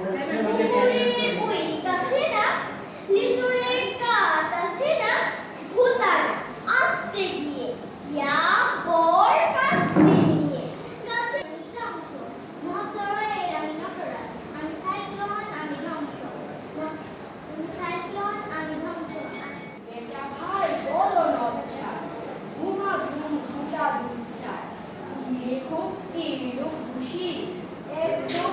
পুকুরে ওই গাছে না লিচুরে গাছ আছে না ভূতার আসতে গিয়ে বর কাস্তে নিয়ে গাছে আমি শামস মহাতরয়ের আমি নটরাজ আমি সাইক্লোন আমি ধ্বংস আমি সাইক্লোন আমি ধ্বংস এটা ভাই বড় লজ্জা ধুমা ধুম ধুটা ধুচ্ছা লেখো এলো খুশি একদম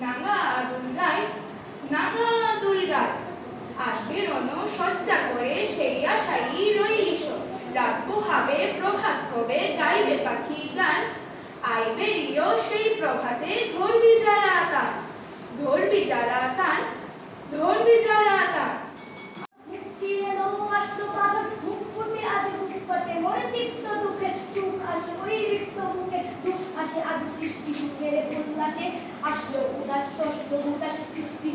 নাগা করে সেই প্রভাত গাইবে পাখি গান। সেই প্রভাতে, ধরবি যারা তান ধরবি যারা তান ধরবি যারা তান মুক্তি এলো আসলো বাদল মুখ ফুটে আজ মুখ ফটে মরে তিক্ত দুঃখে সুখ আসে ওই রিক্ত মুখে দুঃখ আসে আজ সৃষ্টি সুখের উল্লাসে আসলো? উদাস, ষষ্ঠ উদাস, সৃষ্টি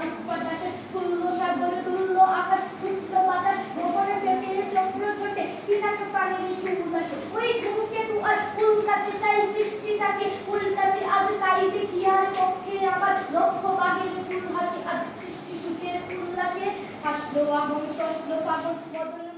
দুঃখ আসে তুল্য সাগর, তুল্য আকাশ ছুটল বাতাস গোবরে ফেটে চক্র ছোটে পিতাকে পানির সুউল্লাসে ওই ধুমকে তু আর উল্টাতে চাই সৃষ্টিটাকে, উল্টাতে আজ তাই দেখি আর পক্ষে আবার লক্ষ বাগের ফুল হাসি আজ সৃষ্টি সুখের উল্লাসে হাসলো আগুন শসলো ফাগুন বদল